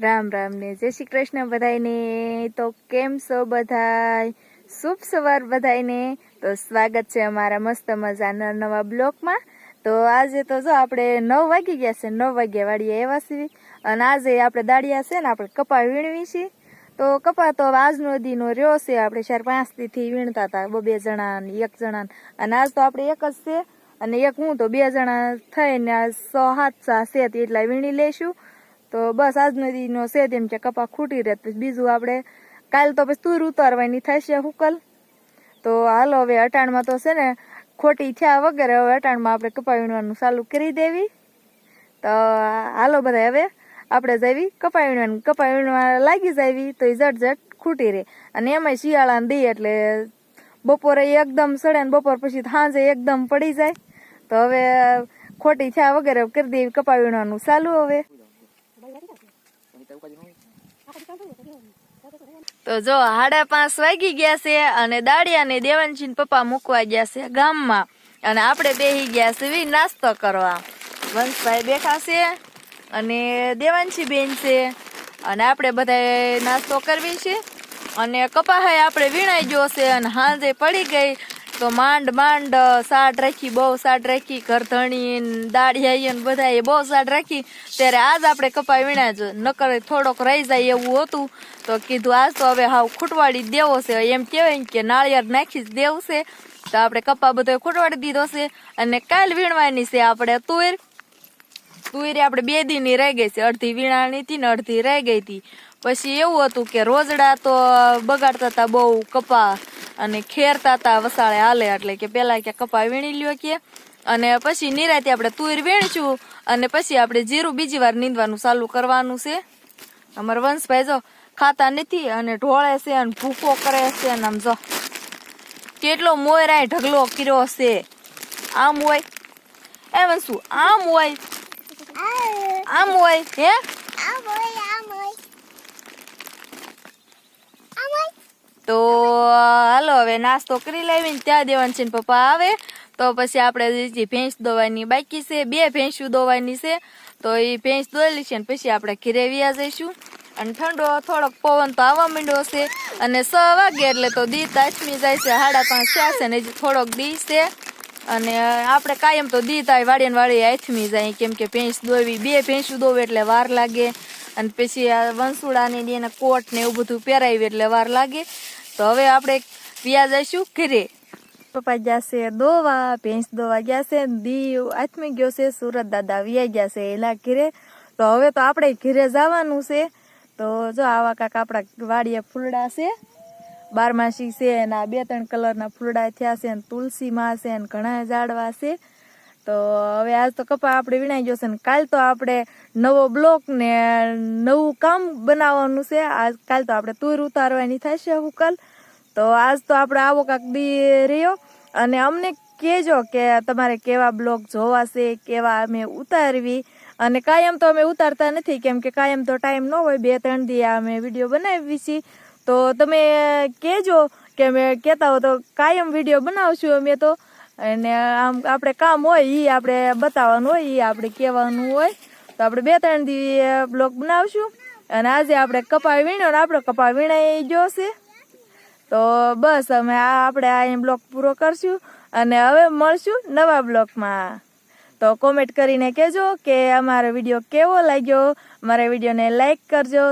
રામ રામ ને જય શ્રી કૃષ્ણ બધાયને. તો કેમ છો બધાય? શુભ સવાર બધાયને. તો સ્વાગત છે અમારા મસ્ત મજાના નવા બ્લોકમાં. તો આજે તો જો આપણે નવ વાગી ગયા છે, નવ વાગ્યા વાળીએ એવા છીએ. અને આજે આપણે દાડિયા છે ને આપણે કપા વીણવી છીએ તો કપા તો આજનો દીનો રહ્યો છે. આપણે ચાર પાંચ દીથી વીણતા હતા, બે જણા ને એક જણા અને આજ તો આપણે એક જ છે. અને એક હું તો બે જણા થઈને સો સાત સા છે એટલા વીણી લઈશું. તો બસ આજનો દીનો છે તેમ કે કપા ખૂટી રહે. પછી બીજું આપણે કાલ તો પછી તુર ઉતારવાની થશે હુકલ. તો હાલો હવે અટાણમાં તો છે ને ખોટી થયા વગર, હવે અટાણમાં આપણે કપા વીણવાનું ચાલુ કરી દેવી. તો હાલો બધા હવે આપણે જઈ કપા વીણવાનું કપા વીણવા લાગી જાવી તો એ ઝટ ઝટ ખૂટી રહે. અને એમાંય શિયાળાને દઈએ એટલે બપોરે એકદમ સડે ને બપોર પછી સાંજે એકદમ પડી જાય. તો હવે ખોટી થયા વગર કરી દેવી કપા વીણવાનું ચાલુ હવે. તો જો સાડા પાંચ વાગી ગયા છે અને દાડિયા ને દેવાનજી પપ્પા મૂકવા ગયા છે ગામમાં. અને આપણે બેહી ગયા છે નાસ્તો કરવા. વંશભાઈ બેઠા છે અને દેવાંશી બેન છે. અને આપણે બધા નાસ્તો કરવી છે. અને કપાહાય આપણે વીણાઈ છે અને હાંજે પડી ગઈ. તો માંડ માંડ સાટ રાખી, બહુ સાટ રાખી ઘરધણી દાડિયા ને બધાએ બહુ સાડ રાખી. ત્યારે આજ આપણે કપાઈ વીણ્યા જ. નકર થોડોક રહી જાય એવું હતું. તો કીધું આજ તો હવે હાવ ખૂટવાડી દેવો છે. એમ કહેવાય કે નાળિયેર નાખી જ દેવું છે. તો આપણે કપા બધો ખૂટવાડી દીધો છે. અને કાલ વીણવાની છે આપણે તુર તુરી આપણે બે દીની રહી ગઈ છે. અડધી વીણાની હતી ને અડધી રહી ગઈ હતી. પછી એવું હતું કે રોજડા તો બગાડતા હતા બહુ કપા. અને ખેરતા તાતા વસાળે હાલે એટલે કે પેલા કે કપા વીણી લ્યો કે. અને પછી નિરાતે આપણે તુર વીણશું અને પછી આપણે જીરું બીજી વાર નીંદવાનું ચાલુ કરવાનું છે. અમારા વંશભાઈ જો ખાતા નથી અને ઢોળે છે અને ભૂકો કરે છે અને આમ જો કેટલો મોયરાય ઢગલો કર્યો છે. આમ હોય. એ વંશુ આમ હોય. આમ હોય હે? તો હાલો હવે નાસ્તો કરી લાવીને ત્યાં દેવાનું છે ને પપ્પા આવે, તો પછી આપણે જે ભેંસ દોવાની બાકી છે, બે ભેંસું દોવાની છે, તો એ ભેંસ દોયેલી છે ને પછી આપણે ઘીરે વ્યા જઈશું. અને ઠંડો થોડોક પવન તો આવવા માંડ્યો છે, અને સ વાગે એટલે તો દી તાચમી જાય છે, સાડા પાંચ થયા છે ને હજી થોડોક દી છે. અને આપણે કાયમ તો દી થાય વાડીને વાળી આથમી જાય, કેમ કે ભેંસ દોવી બે ભેંસું દોવે એટલે વાર લાગે. અને પછી આ વંસુડાની એના કોટ ને એવું બધું પહેરાવી એટલે વાર લાગે. તો હવે આપણે વ્યા જઈશું ઘરે પપ્પા જશે દોવા ભેંસ દોવા ગયા છે દીવ આથમી ગયો છે સુરત દાદા વ્યાઈ ગયા છે એલા ઘરે તો હવે તો આપણે ઘરે જવાનું છે તો જો આવા કાંક આપણા વાડીએ ફૂલડા છે બારમાસી છે આ બે ત્રણ કલરના ફૂલડા થયા છે ને તુલસીમાં છે ને ઘણા ઝાડવા છે તો હવે આજ તો કપા આપણે વીણાઈ ગયો છે ને કાલ તો આપણે નવો બ્લોક ને નવું કામ બનાવવાનું છે આજ કાલ તો આપણે તુર ઉતારવાની થશે હુકલ તો આજ તો આપણે આવો કાંક દી રહ્યો. અને અમને કહેજો કે તમારે કેવા બ્લોગ જોવા છે, કેવા અમે ઉતારવી. અને કાયમ તો અમે ઉતારતા નથી, કેમ કે કાયમ તો ટાઈમ ન હોય. બે ત્રણ દી અમે વીડિયો બનાવી છીએ તો તમે કહેજો કે અમે કહેતા હો તો કાયમ વીડિયો બનાવશું અમે તો. અને આમ આપણે કામ હોય એ આપણે બતાવવાનું હોય એ આપણે કહેવાનું હોય. તો આપણે બે ત્રણ દી બ્લોગ બનાવશું. અને આજે આપણે કપા વીણ્યો ને આપણે કપા વીણાઈ છે. તો બસ અમે આ આપણે આ બ્લોગ પૂરો કરશું અને હવે મળશું નવા બ્લોગમાં તો કોમેન્ટ કરીને કહેજો કે અમારો વીડિયો કેવો લાગ્યો? અમારા વિડીયોને લાઈક કરજો.